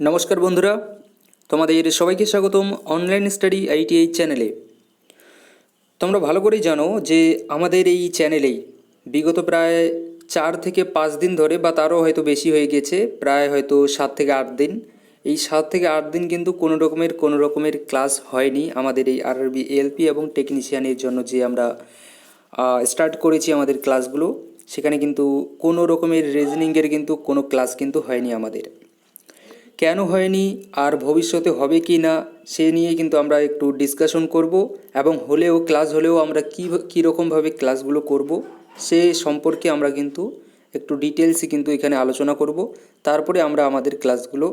নমস্কার বন্ধুরা, তোমাদের সবাইকে স্বাগতম অনলাইন স্টাডি আইটিআই চ্যানেলে তোমরা ভালো করেই জানো যে আমাদের এই চ্যানেলেই বিগত প্রায় চার থেকে পাঁচ দিন ধরে বা তারও হয়তো বেশি হয়ে গেছে, প্রায় হয়তো সাত থেকে আট দিন। এই সাত থেকে আট দিন কিন্তু কোনো রকমের কোনো রকমের ক্লাস হয়নি আমাদের এই আরআরবি এলপি এবং টেকনিশিয়ানের জন্য যে আমরা স্টার্ট করেছি আমাদের ক্লাসগুলো সেখানে কিন্তু কোনো রকমের রিজনিংয়ের কিন্তু কোনো ক্লাস কিন্তু হয়নি আমাদের। কেন হয়নি, আর ভবিষ্যতে হবে কি না, সে নিয়ে কিন্তু আমরা একটু ডিসকাশন করব, এবং হলেও ক্লাস হলেও আমরা কী কীরকমভাবে ক্লাসগুলো করব, সে সম্পর্কে আমরা কিন্তু একটু ডিটেলসে কিন্তু এখানে আলোচনা করব। তারপরে আমরা আমাদের ক্লাসগুলো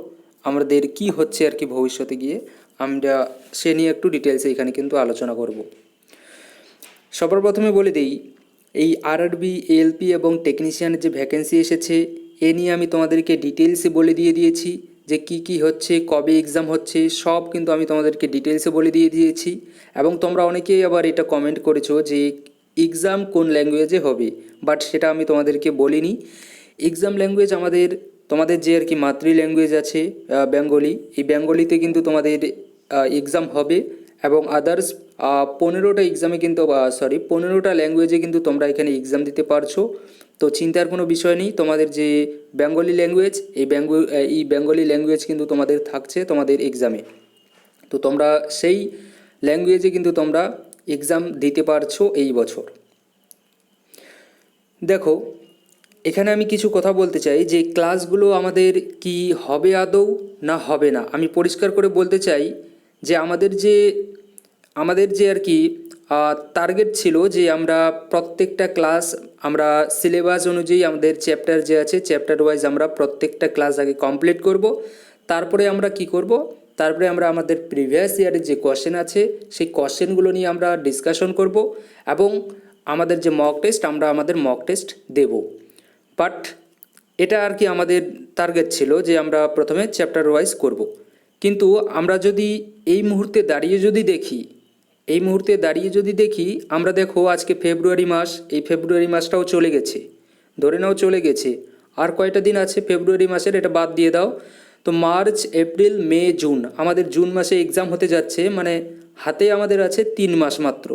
আমাদের কি হচ্ছে আর কি ভবিষ্যতে গিয়ে, আমরা সে নিয়ে একটু ডিটেলসে এখানে কিন্তু আলোচনা করব। সবার প্রথমে বলে দিই, এই আরআরবি এলপি এবং টেকনিশিয়ানের যে ভ্যাকেন্সি এসেছে, এ নিয়ে আমি তোমাদেরকে ডিটেলসে বলে দিয়ে দিয়েছি। যে কি কি হচ্ছে, কবে এক্সাম হচ্ছে, সব কিন্তু আমি তোমাদেরকে ডিটেলসে বলে দিয়ে দিয়েছি। এবং তোমরা অনেকেই আবার এটা কমেন্ট করেছ যে এক্সাম কোন ল্যাঙ্গুয়েজে হবে বাট সেটা আমি তোমাদেরকে বলিনি। এক্সাম ল্যাঙ্গুয়েজ আমাদের, তোমাদের যে আর কি মাতৃ ল্যাঙ্গুয়েজ আছে বেঙ্গলি, এই বেঙ্গলিতে কিন্তু তোমাদের এক্সাম হবে। এবং আদার্স পনেরোটা এক্সামে কিন্তু সরি পনেরোটা ল্যাঙ্গুয়েজে কিন্তু তোমরা এখানে এক্সাম দিতে পারছ। তো চিন্তার কোনো বিষয় নেই। তোমাদের যে বেঙ্গলি ল্যাঙ্গুয়েজ এই বেঙ্গল এই বেঙ্গলি ল্যাঙ্গুয়েজ কিন্তু তোমাদের থাকছে তোমাদের এক্সামে তো তোমরা সেই ল্যাঙ্গুয়েজে কিন্তু তোমরা এক্সাম দিতে পারছ এই বছর। দেখো, এখানে আমি কিছু কথা বলতে চাই যে ক্লাসগুলো আমাদের কি হবে আদৌ না হবে না। আমি পরিষ্কার করে বলতে চাই যে আমাদের যে আমাদের যে আর কি টার্গেট ছিল যে আমরা প্রত্যেকটা ক্লাস আমরা সিলেবাস অনুযায়ী আমাদের চ্যাপ্টার যে আছে চ্যাপ্টার ওয়াইজ আমরা প্রত্যেকটা ক্লাস আগে কমপ্লিট করব। তারপরে আমরা কি করব? তারপরে আমরা আমাদের প্রিভিয়াস ইয়ারের যে কোশ্চেন আছে, সেই কোশ্চেনগুলো নিয়ে আমরা ডিসকাশন করব এবং আমাদের যে মক টেস্ট আমরা আমাদের মক টেস্ট দেব। বাট এটা আর কি আমাদের টার্গেট ছিল যে আমরা প্রথমে চ্যাপ্টার ওয়াইজ করব। কিন্তু আমরা যদি এই মুহূর্তে দাঁড়িয়ে যদি দেখি এই মুহূর্তে দাঁড়িয়ে যদি দেখি, আমরা দেখো আজকে ফেব্রুয়ারি মাস, এই ফেব্রুয়ারি মাসটাও চলে গেছে। ধরে নাও চলে গেছে। আর কয়টা দিন আছে ফেব্রুয়ারি মাসের, এটা বাদ দিয়ে দাও। তো মার্চ, এপ্রিল, মে, জুন, আমাদের জুন মাসে এক্সাম হতে যাচ্ছে মানে হাতে আমাদের আছে তিন মাস মাত্র।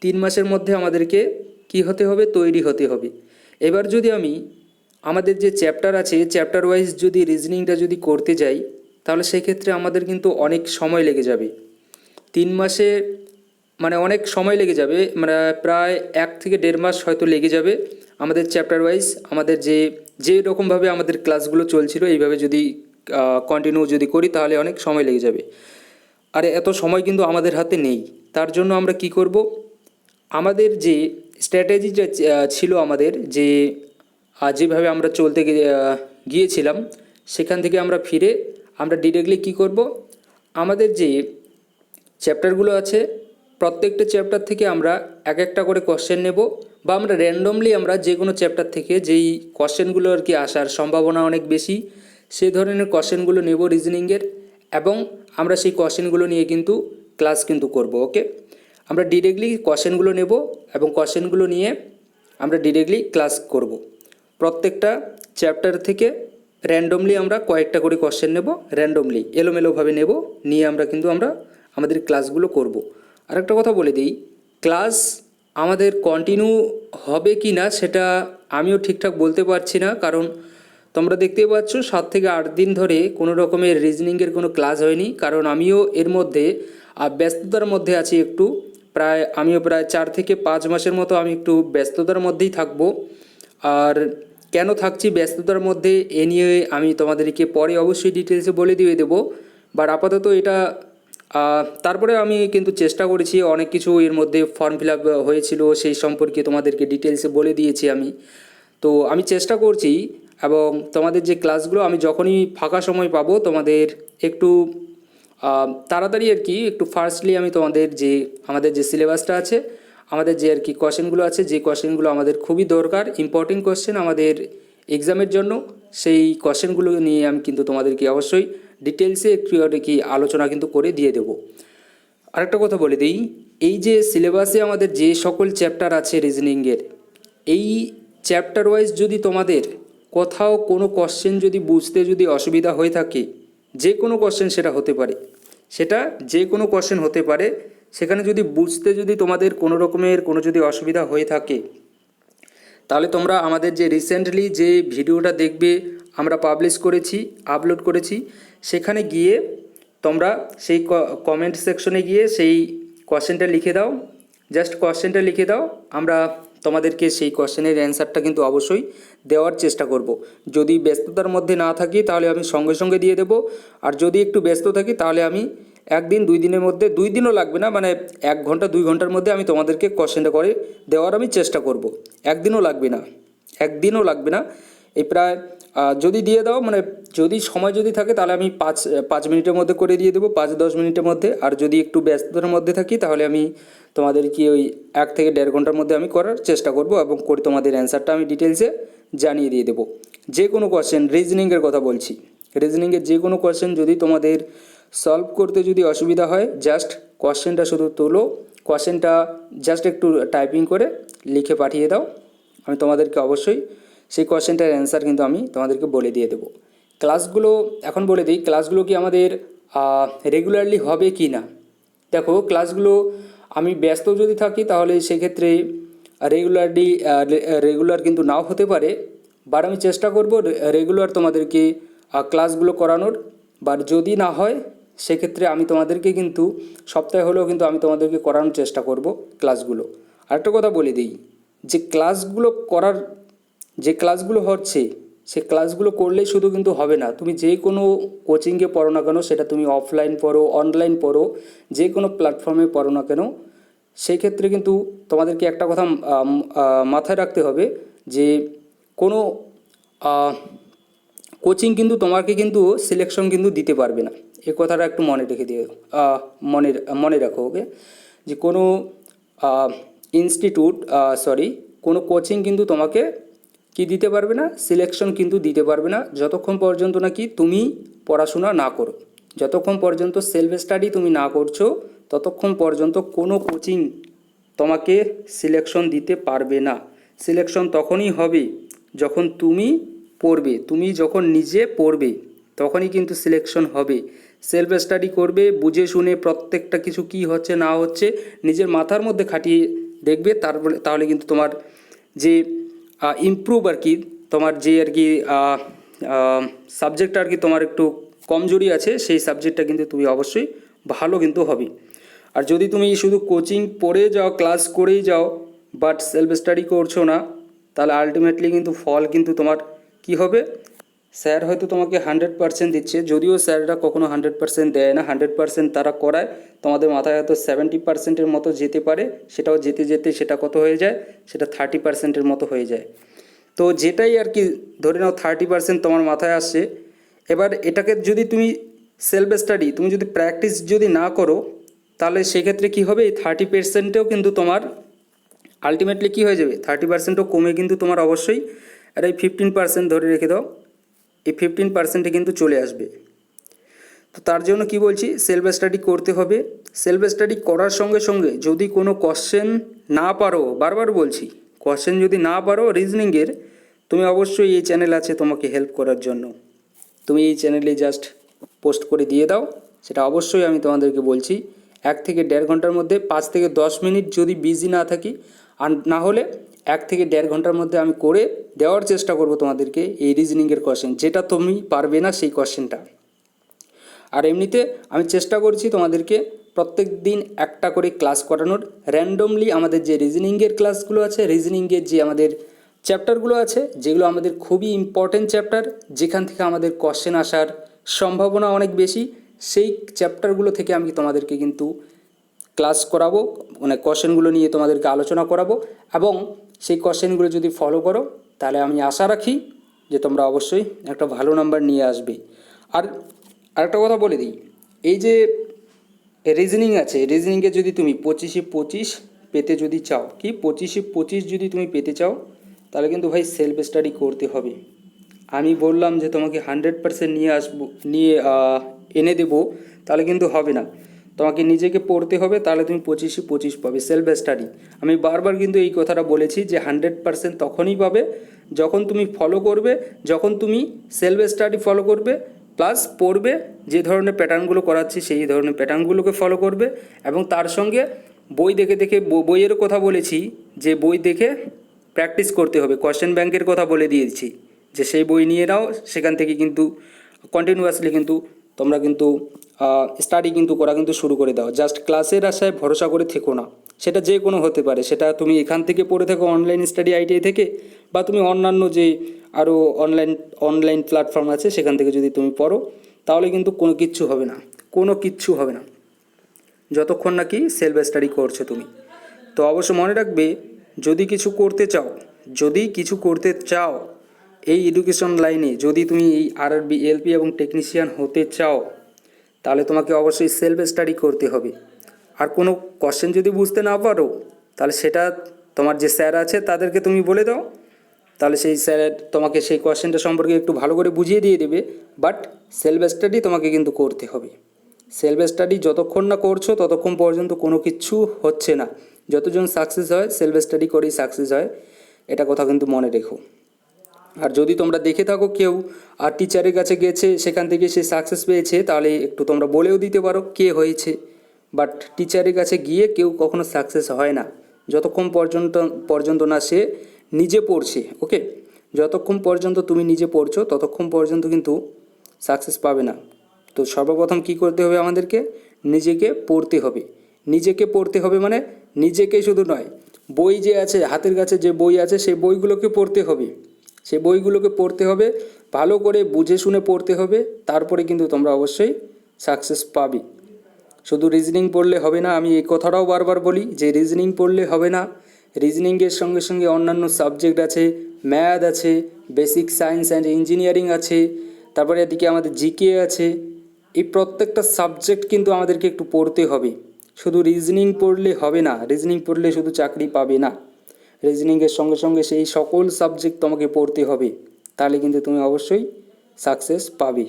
তিন মাসের মধ্যে আমাদেরকে কি হতে হবে? তৈরি হতে হবে। এবার যদি আমি আমাদের যে চ্যাপ্টার আছে চ্যাপ্টার ওয়াইজ যদি রিজনিংটা যদি করতে যাই, তাহলে সেক্ষেত্রে আমাদের কিন্তু অনেক সময় লেগে যাবে। তিন মাসে মানে অনেক সময় লেগে যাবে মানে প্রায় এক থেকে দেড় মাস হয়তো লেগে যাবে আমাদের চ্যাপ্টার ওয়াইজ আমাদের যে যে রকমভাবে আমাদের ক্লাসগুলো চলছিল, এইভাবে যদি কন্টিনিউ যদি করি তাহলে অনেক সময় লেগে যাবে। আর এত সময় কিন্তু আমাদের হাতে নেই। তার জন্য আমরা কি করব? আমাদের যে স্ট্র্যাটেজিটা ছিল আমাদের যে যেভাবে আমরা চলতে গিয়েছিলাম, সেখান থেকে আমরা ফিরে আমরা ডিরেক্টলি কি করব? আমাদের যে চ্যাপ্টারগুলো আছে প্রত্যেকটা চ্যাপ্টার থেকে আমরা এক একটা করে কোশ্চেন নেব বা আমরা র্যান্ডমলি আমরা যে কোনো চ্যাপ্টার থেকে যেই কোশ্চেনগুলো আর কি আসার সম্ভাবনা অনেক বেশি, সেই ধরনের কোশ্চেনগুলো নেব রিজনিংয়ের এবং আমরা সেই কোশ্চেনগুলো নিয়ে কিন্তু ক্লাস কিন্তু করব ওকে আমরা ডিরেক্টলি কোশ্চেনগুলো নেব এবং কোশ্চেনগুলো নিয়ে আমরা ডিরেক্টলি ক্লাস করব। প্রত্যেকটা চ্যাপ্টার থেকে র্যান্ডমলি আমরা কয়েকটা করে কোশ্চেন নেব র্যান্ডমলি এলোমেলোভাবে নেব, নিয়ে আমরা কিন্তু আমরা আমাদের ক্লাসগুলো করব। আরেকটা কথা বলে দিই, ক্লাস আমাদের কন্টিনিউ হবে কি না সেটা আমিও ঠিকঠাক বলতে পারছি না, কারণ তোমরা দেখতেই পাচ্ছ সাত থেকে আট দিন ধরে কোনো রকমের রিজনিংয়ের কোনো ক্লাস হয়নি, কারণ আমিও এর মধ্যে ব্যস্ততার মধ্যে আছি একটু, প্রায় আমিও প্রায় চার থেকে পাঁচ মাসের মতো আমি একটু ব্যস্ততার মধ্যেই থাকব, আর কেন থাকছি ব্যস্ততার মধ্যে এ নিয়ে আমি তোমাদেরকে পরে অবশ্যই ডিটেলসে বলে দিয়ে দেবো বাট আপাতত এটা তারপরে আমি কিন্তু চেষ্টা করেছি, অনেক কিছু এর মধ্যে ফর্ম ফিল আপ হয়েছিল, সেই সম্পর্কে তোমাদেরকে ডিটেলসে বলে দিয়েছি আমি। তো আমি চেষ্টা করছি এবং তোমাদের যে ক্লাসগুলো আমি যখনই ফাঁকা সময় পাবো, তোমাদের একটু তাড়াতাড়ি আর কি, একটু ফার্স্টলি আমি তোমাদের যে, আমাদের যে সিলেবাসটা আছে, আমাদের যে আর কি কোশ্চেনগুলো আছে, যে কোশ্চেনগুলো আমাদের খুবই দরকার ইম্পর্টেন্ট কোশ্চেন আমাদের এক্সামের জন্য, সেই কোশ্চেনগুলো নিয়ে আমি কিন্তু তোমাদেরকে অবশ্যই ডিটেলসে একটু কি আলোচনা কিন্তু করে দিয়ে দেবো। আরেকটা কথা বলে দিই, এই যে সিলেবাসে আমাদের যে সকল চ্যাপ্টার আছে রিজনিংয়ের এই চ্যাপ্টার ওয়াইজ যদি তোমাদের কোথাও কোনো কোশ্চেন যদি বুঝতে যদি অসুবিধা হয়ে থাকে, যে কোনো কোশ্চেন সেটা হতে পারে। সেটা যে কোনো কোশ্চেন হতে পারে, সেখানে যদি বুঝতে যদি তোমাদের কোনো রকমের কোনো যদি অসুবিধা হয়ে থাকে, তাহলে তোমরা আমাদের যে রিসেন্টলি যে ভিডিওটা দেখবে, আমরা পাবলিশ করেছি আপলোড করেছি সেখানে গিয়ে তোমরা সেই কমেন্ট সেকশনে গিয়ে সেই কোশ্চেনটা লিখে দাও। জাস্ট কোশ্চেনটা লিখে দাও। আমরা তোমাদেরকে সেই কোশ্চেনের অ্যান্সারটা কিন্তু অবশ্যই দেওয়ার চেষ্টা করব। যদি ব্যস্ততার মধ্যে না থাকি, তাহলে আমি সঙ্গে সঙ্গে দিয়ে দেবো। আর যদি একটু ব্যস্ত থাকি, তাহলে আমি একদিন, দুই দিনের মধ্যে, দুই দিনও লাগবে না মানে এক ঘণ্টা, দুই ঘণ্টার মধ্যে আমি তোমাদেরকে কোশ্চেনটা করে দেওয়ার আমি চেষ্টা করব। একদিনও লাগবে না। একদিনও লাগবে না। এই প্রায় যদি দিয়ে দাও মানে যদি সময় যদি থাকে, তাহলে আমি পাঁচ পাঁচ মিনিটের মধ্যে করে দিয়ে দেবো, পাঁচ দশ মিনিটের মধ্যে। আর যদি একটু ব্যস্ততার মধ্যে থাকি, তাহলে আমি তোমাদেরকে ওই এক থেকে দেড় ঘণ্টার মধ্যে আমি করার চেষ্টা করব এবং করে তোমাদের অ্যান্সারটা আমি ডিটেলসে জানিয়ে দিয়ে দেবো। যে কোনো কোয়েশ্চেন রিজনিংয়ের কথা বলছি। রিজনিংয়ের যে কোনো কোয়েশ্চেন যদি তোমাদের সলভ করতে যদি অসুবিধা হয় জাস্ট কোয়েশ্চেনটা শুধু তোলো কোশ্চেনটা জাস্ট একটু টাইপিং করে লিখে পাঠিয়ে দাও। আমি তোমাদেরকে অবশ্যই সেই কোশ্চেনটার অ্যান্সার কিন্তু আমি তোমাদেরকে বলে দিয়ে দেবো। ক্লাসগুলো, এখন বলে দিই, ক্লাসগুলো কি আমাদের রেগুলারলি হবে কি না? দেখো, ক্লাসগুলো আমি ব্যস্ত যদি থাকি তাহলে সেক্ষেত্রে রেগুলারলি রেগুলার কিন্তু নাও হতে পারে বাট আমি চেষ্টা করব রেগুলার তোমাদেরকে ক্লাসগুলো করানোর বাট যদি না হয়, সেক্ষেত্রে আমি তোমাদেরকে কিন্তু সপ্তাহে হলেও কিন্তু আমি তোমাদেরকে করানোর চেষ্টা করব ক্লাসগুলো। আরেকটা কথা বলে দিই, যে ক্লাসগুলো করার যে ক্লাসগুলো হচ্ছে, সে ক্লাসগুলো করলেই শুধু কিন্তু হবে না। তুমি যে কোনো কোচিংয়ে পড়ো না কেন, সেটা তুমি অফলাইন পড়ো অনলাইন পড়ো, যে কোনো প্ল্যাটফর্মে পড়ো না কেন সেই ক্ষেত্রে কিন্তু তোমাদেরকে একটা কথা মাথায় রাখতে হবে যে কোনো কোচিং কিন্তু তোমাকে কিন্তু সিলেকশন কিন্তু দিতে পারবে না। এ কথাটা একটু মনে রেখে দিও মনে মনে রাখো, ওকে? যে কোনো ইনস্টিটিউট সরি কোনো কোচিং কিন্তু তোমাকে কি দিতে পারবে না? সিলেকশন কিন্তু দিতে পারবে না। যতক্ষণ পর্যন্ত নাকি তুমি পড়াশোনা না করো, যতক্ষণ পর্যন্ত সেলফ স্টাডি তুমি না করছ, ততক্ষণ পর্যন্ত কোনো কোচিং তোমাকে সিলেকশন দিতে পারবে না। সিলেকশন তখনই হবে যখন তুমি পড়বে। তুমি যখন নিজে পড়বে, তখনই কিন্তু সিলেকশন হবে। সেলফ স্টাডি করবে, বুঝে শুনে প্রত্যেকটা কিছু কি হচ্ছে না হচ্ছে নিজের মাথার মধ্যে খাটিয়ে দেখবে, তারপরে তাহলে কিন্তু তোমার যে ইমপ্রুভ আর কি তোমার যে আর কি সাবজেক্টটা আর কি তোমার একটু কমজোরি আছে, সেই সাবজেক্টটা কিন্তু তুমি অবশ্যই ভালো কিন্তু হবে। আর যদি তুমি শুধু কোচিং পড়ে যাও ক্লাস করেই যাও বাট সেলফ স্টাডি করছ না, তাহলে আলটিমেটলি কিন্তু ফল কিন্তু তোমার কি হবে? স্যার হয়তো তোমাকে হান্ড্রেড পার্সেন্ট দিচ্ছে, যদিও স্যাররা কখনো হান্ড্রেড পার্সেন্ট দেয় না, হান্ড্রেড পার্সেন্ট তারা করায়। তোমাদের মাথায় হয়তো সেভেন্টি পার্সেন্টের মতো যেতে পারে, সেটাও যেতে যেতে সেটা কত হয়ে যায়? সেটা থার্টি পার্সেন্টের মতো হয়ে যায়। তো যেটাই আর কি, ধরে নাও থার্টি পার্সেন্ট তোমার মাথায় আসছে। এবার এটাকে যদি তুমি সেলফ স্টাডি তুমি যদি প্র্যাকটিস যদি না করো, তাহলে সেক্ষেত্রে কী হবে? এই থার্টি পার্সেন্টেও কিন্তু তোমার আলটিমেটলি কী হয়ে যাবে? থার্টি পার্সেন্টও কমে কিন্তু তোমার অবশ্যই। আর এই ফিফটিন পার্সেন্ট ধরে রেখে দাও। এই ফিফটিন পার্সেন্টে কিন্তু চলে আসবে। তো তার জন্য কি বলছি? সেলফ স্টাডি করতে হবে। সেলফ স্টাডি করার সঙ্গে সঙ্গে যদি কোনো কোশ্চেন না পারো, বারবার বলছি কোশ্চেন যদি না পারো রিজনিংয়ের তুমি অবশ্যই এই চ্যানেল আছে তোমাকে হেল্প করার জন্য। তুমি এই চ্যানেলে জাস্ট পোস্ট করে দিয়ে দাও। সেটা অবশ্যই আমি তোমাদেরকে বলছি, এক থেকে দেড় ঘণ্টার মধ্যে পাঁচ থেকে দশ মিনিট যদি বিজি না থাকি, আর না হলে এক থেকে দেড় ঘণ্টার মধ্যে আমি করে দেওয়ার চেষ্টা করব তোমাদেরকে এই রিজনিংয়ের কোশ্চেন যেটা তুমি পারবে না সেই কোশ্চেনটা আর এমনিতে আমি চেষ্টা করছি তোমাদেরকে প্রত্যেক দিন একটা করে ক্লাস করানোর। র্যান্ডমলি আমাদের যে রিজনিংয়ের ক্লাসগুলো আছে রিজনিংয়ের যে আমাদের চ্যাপ্টারগুলো আছে, যেগুলো আমাদের খুবই ইম্পর্ট্যান্ট চ্যাপ্টার যেখান থেকে আমাদের কোশ্চেন আসার সম্ভাবনা অনেক বেশি, সেই চ্যাপ্টারগুলো থেকে আমি তোমাদেরকে কিন্তু ক্লাস করাবো মানে কোশ্চেনগুলো নিয়ে তোমাদেরকে আলোচনা করাবো এবং সেই কোশ্চেনগুলো যদি ফলো করো, তাহলে আমি আশা রাখি যে তোমরা অবশ্যই একটা ভালো নাম্বার নিয়ে আসবে। আর আরেকটা কথা বলে দিই, এই যে রিজনিং আছে রিজনিংয়ে যদি তুমি পঁচিশে পঁচিশ পেতে যদি চাও, কি পঁচিশে পঁচিশ যদি তুমি পেতে চাও, তাহলে কিন্তু ভাই সেলফ স্টাডি করতে হবে। আমি বললাম যে তোমাকে হান্ড্রেড পার্সেন্ট নিয়ে আসব, নিয়ে এনে দেবো, তাহলে কিন্তু হবে না। তোমাকে নিজেকে পড়তে হবে, তাহলে তুমি পঁচিশে পঁচিশ পাবে সেলফ স্টাডি আমি বারবার কিন্তু এই কথাটা বলেছি যে হান্ড্রেড পার্সেন্ট তখনই পাবে যখন তুমি ফলো করবে, যখন তুমি সেলফ স্টাডি ফলো করবে প্লাস পড়বে যে ধরনের প্যাটার্নগুলো করাচ্ছি, সেই ধরনের প্যাটার্নগুলোকে ফলো করবে এবং তার সঙ্গে বই দেখে দেখে বইয়েরও কথা বলেছি যে বই দেখে প্র্যাকটিস করতে হবে। কোয়েশ্চেন ব্যাংকের কথা বলে দিয়েছি যে সেই বই নিয়ে নাও, সেখান থেকে কিন্তু কন্টিনিউয়াসলি কিন্তু তোমরা কিন্তু স্টাডি কিন্তু করা কিন্তু শুরু করে দাও। জাস্ট ক্লাসের আশায় ভরসা করে থেকো না। সেটা যে কোনো হতে পারে। সেটা তুমি এখান থেকে পড়ে থাকো অনলাইন স্টাডি আইটিআই থেকে, বা তুমি অন্যান্য যে আরও অনলাইন অনলাইন প্ল্যাটফর্ম আছে, সেখান থেকে যদি তুমি পড়ো, তাহলে কিন্তু কোনো কিচ্ছু হবে না। কোনো কিচ্ছু হবে না। যতক্ষণ নাকি সেলফ স্টাডি করছ তুমি। তো অবশ্য মনে রাখবে, যদি কিছু করতে চাও, যদি কিছু করতে চাও এই এডুকেশন লাইনে যদি তুমি এই আরআরবি এলপি এবং টেকনিশিয়ান হতে চাও, তাহলে তোমাকে অবশ্যই সেলফ স্টাডি করতে হবে। আর কোনো কোশ্চেন যদি বুঝতে না পারো, তাহলে সেটা তোমার যে স্যার আছে, তাদেরকে তুমি বলে দাও। তাহলে সেই স্যার তোমাকে সেই কোশ্চেনটা সম্পর্কে একটু ভালো করে বুঝিয়ে দিয়ে দেবে। বাট সেলফ স্টাডি তোমাকে কিন্তু করতে হবে। সেলফ স্টাডি যতক্ষণ না করছ, ততক্ষণ পর্যন্ত কোনো কিছু হচ্ছে না। যতজন সাকসেস হয় সেলফ স্টাডি করেই সাকসেস হয়। এটা কথা কিন্তু মনে রেখো। আর যদি তোমরা দেখে থাকো কেউ আর টিচারের কাছে গেছে, সেখান থেকে সে সাকসেস পেয়েছে, তাহলে একটু তোমরা বলেও দিতে পারো কে হয়েছে। বাট টিচারের কাছে গিয়ে কেউ কখনো সাকসেস হয় না। যতক্ষণ পর্যন্ত পর্যন্ত না সে নিজে পড়ছে ওকে যতক্ষণ পর্যন্ত তুমি নিজে পড়ছো, ততক্ষণ পর্যন্ত কিন্তু সাকসেস পাবে না। তো সর্বপ্রথম কি করতে হবে আমাদেরকে? নিজেকে পড়তে হবে। নিজেকে পড়তে হবে মানে নিজেকে শুধু নয়, বই যে আছে, হাতের কাছে যে বই আছে, সেই বইগুলোকে পড়তে হবে। সেই বইগুলোকে পড়তে হবে, ভালো করে বুঝে শুনে পড়তে হবে, তারপরে কিন্তু তোমরা অবশ্যই সাকসেস পাবে। শুধু রিজনিং পড়লে হবে না, আমি এই কথাটাও বারবার বলি যে রিজনিং পড়লে হবে না। রিজনিংয়ের সঙ্গে সঙ্গে অন্যান্য সাবজেক্ট আছে ম্যাথ আছে বেসিক সায়েন্স অ্যান্ড ইঞ্জিনিয়ারিং আছে, তারপরে এদিকে আমাদের জিকে আছে। এই প্রত্যেকটা সাবজেক্ট কিন্তু আমাদেরকে একটু পড়তে হবে। শুধু রিজনিং পড়লে হবে না রিজনিং পড়লে শুধু চাকরি পাবে না। রিজনিংয়ের সঙ্গে সঙ্গে সেই সকল সাবজেক্ট তোমাকে পড়তে হবে, তাহলে কিন্তু তুমি অবশ্যই সাকসেস পাবে।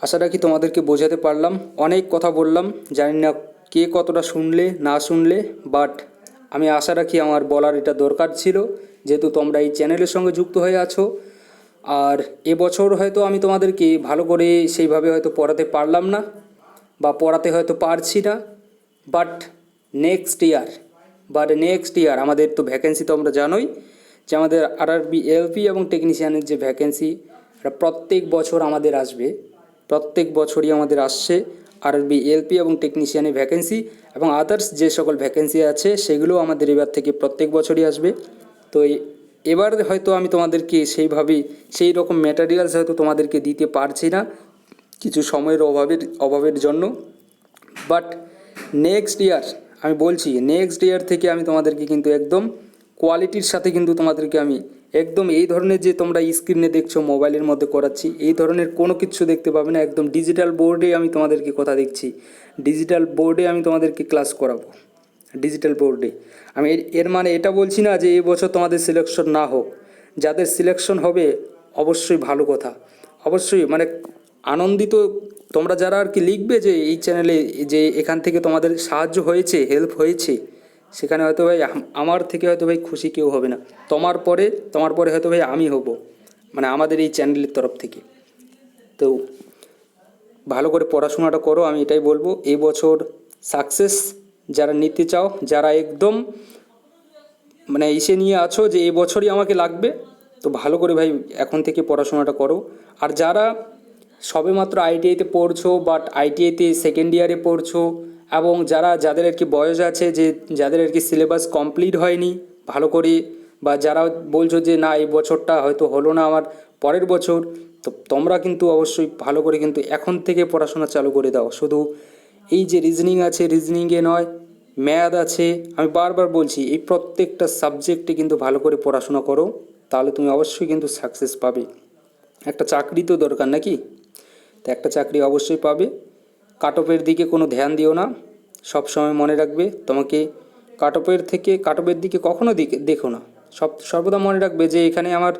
আশা রাখি তোমাদেরকে বোঝাতে পারলাম। অনেক কথা বললাম, জানি না কে কতটা শুনলে, না শুনলে বাট আমি আশা রাখি আমার বলার এটা দরকার ছিল, যেহেতু তোমরা এই চ্যানেলের সঙ্গে যুক্ত হয়ে আছো। আর এবছর হয়তো আমি তোমাদেরকে ভালো করে সেইভাবে হয়তো পড়াতে পারলাম না, বা পড়াতে হয়তো পারছি না but next year but next year আমাদের তো ভ্যাকেন্সি তো আমরা জানোই যে আমাদের আরআরবি এলপি এবং টেকনিশিয়ানের যে ভ্যাকেন্সি এটা প্রত্যেক বছর আমাদের আসবে। প্রত্যেক বছরই আমাদের আসছে আরআরবি এলপি এবং টেকনিশিয়ানের ভ্যাকেন্সি এবং আদার্স যে সকল ভ্যাকেন্সি আছে সেগুলো আমাদের এবার থেকে প্রত্যেক বছরই আসবে। তো এবার হয়তো আমি তোমাদেরকে সেইভাবে সেই রকম ম্যাটেরিয়ালস হয়তো তোমাদেরকে দিতে পারছি না কিছু সময়ের অভাবের অভাবের জন্য। বাট নেক্সট ইয়ার আমি বলছি নেক্সট ইয়ার থেকে আমি তোমাদেরকে কিন্তু একদম কোয়ালিটির সাথে কিন্তু তোমাদেরকে আমি একদম এই ধরনের যে তোমরা স্ক্রিনে দেখছ মোবাইলের মধ্যে করাচ্ছি, এই ধরনের কোনো কিছু দেখতে পাবে না। একদম ডিজিটাল বোর্ডে আমি তোমাদেরকে কথা দেখছি ডিজিটাল বোর্ডে আমি তোমাদেরকে ক্লাস করাবো। ডিজিটাল বোর্ডে আমি এর- মানে এটা বলছি না যে এই বছর তোমাদের সিলেকশন না হোক। যাদের সিলেকশন হবে, অবশ্যই ভালো কথা। অবশ্যই মানে আনন্দিত তোমরা যারা আর কি লিখবে যে এই চ্যানেলে যে এখান থেকে তোমাদের সাহায্য হয়েছে হেল্প হয়েছে, সেখানে হয়তো ভাই আমার থেকে হয়তো ভাই খুশি কেউ হবে না। তোমার পরে তোমার পরে হয়তো ভাই আমি হব মানে আমাদের এই চ্যানেলের তরফ থেকে। তো ভালো করে পড়াশোনাটা করো, আমি এটাই বলব। এই বছর সাকসেস যারা নিতে চাও, যারা একদম মানে এসে নিয়ে আছো যে এই বছরই আমাকে লাগবে, তো ভালো করে ভাই এখন থেকে পড়াশোনাটা করো। আর যারা সবেমাত্র আইটিআইতে পড়ছো বাট আইটিআইতে সেকেন্ড ইয়ারে পড়ছো, এবং যারা, যাদের আর কি বয়স আছে যে, যাদের আর কি সিলেবাস কমপ্লিট হয়নি, ভালো করে, বা যারা বলছো যে, না, এই বছরটা হয়তো হলো না আমার পরের বছর, তো তোমরা কিন্তু অবশ্যই ভালো করে কিন্তু এখন থেকে পড়াশোনা চালু করে দাও। শুধু এই যে রিজনিং আছে রিজনিংয়ে নয় ম্যাথ আছে, আমি বারবার বলছি, এই প্রত্যেকটা সাবজেক্টে কিন্তু ভালো করে পড়াশোনা করো, তাহলে তুমি অবশ্যই কিন্তু সাকসেস পাবে। একটা চাকরি তো দরকার নাকি? তো একটা চাকরি অবশ্যই পাবে। কাটপের দিকে কোনো ধ্যান দিও না। সব সময় মনে রাখবে, তোমাকে কাটপের থেকে কাটপের দিকে কখনো দিকে, দেখো না। সব, সর্বদা মনে রাখবে যে এখানে আমার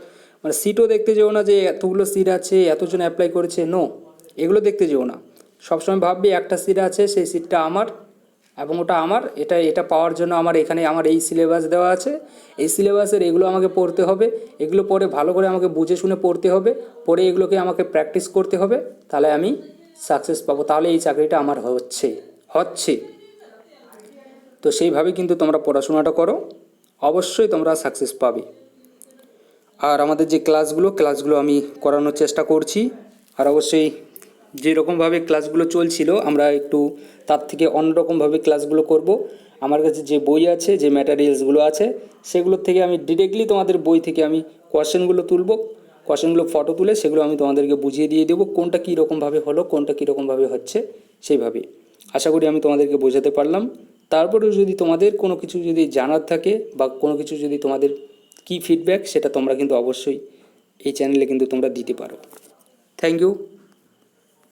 মানে সিটও দেখতে যেও না যে এতগুলো সিট আছে, এতজন অ্যাপ্লাই করেছে নো এগুলো দেখতে যেও না। সবসময় ভাববে একটা সিট আছে, সেই সিটটা আমার। এবং ওটা আমার, এটা এটা পাওয়ার জন্য আমার এখানে আমার এই সিলেবাস দেওয়া আছে। এই সিলেবাসের এগুলো আমাকে পড়তে হবে। এগুলো পড়ে ভালো করে আমাকে বুঝে শুনে পড়তে হবে। পড়ে এগুলোকে আমাকে প্র্যাকটিস করতে হবে। তাহলে আমি সাকসেস পাবো। তাহলে এই চাকরিটা আমার হচ্ছে হচ্ছে। তো সেইভাবে কিন্তু তোমরা পড়াশোনাটা করো। অবশ্যই তোমরা সাকসেস পাবে। আর আমাদের যে ক্লাসগুলো ক্লাসগুলো আমি করানোর চেষ্টা করছি। আর অবশ্যই যেরকমভাবে ক্লাসগুলো চলছিল, আমরা একটু তার থেকে অন্যরকমভাবে ক্লাসগুলো করব। আমার কাছে যে বই আছে, যে ম্যাটারিয়ালসগুলো আছে, সেগুলোর থেকে আমি ডিরেক্টলি তোমাদের বই থেকে আমি কোয়েশ্চেনগুলো তুলব। কোয়েশ্চেনগুলো ফটো তুলে সেগুলো আমি তোমাদেরকে বুঝিয়ে দিয়ে দেবো, কোনটা কী রকমভাবে হলো, কোনটা কী রকমভাবে হচ্ছে, সেইভাবে। আশা করি আমি তোমাদেরকে বোঝাতে পারলাম। তারপরেও যদি তোমাদের কোনো কিছু যদি জানার থাকে বা কোনো কিছু যদি তোমাদের কী ফিডব্যাক সেটা তোমরা কিন্তু অবশ্যই এই চ্যানেলে কিন্তু তোমরা দিতে পারো। Thank you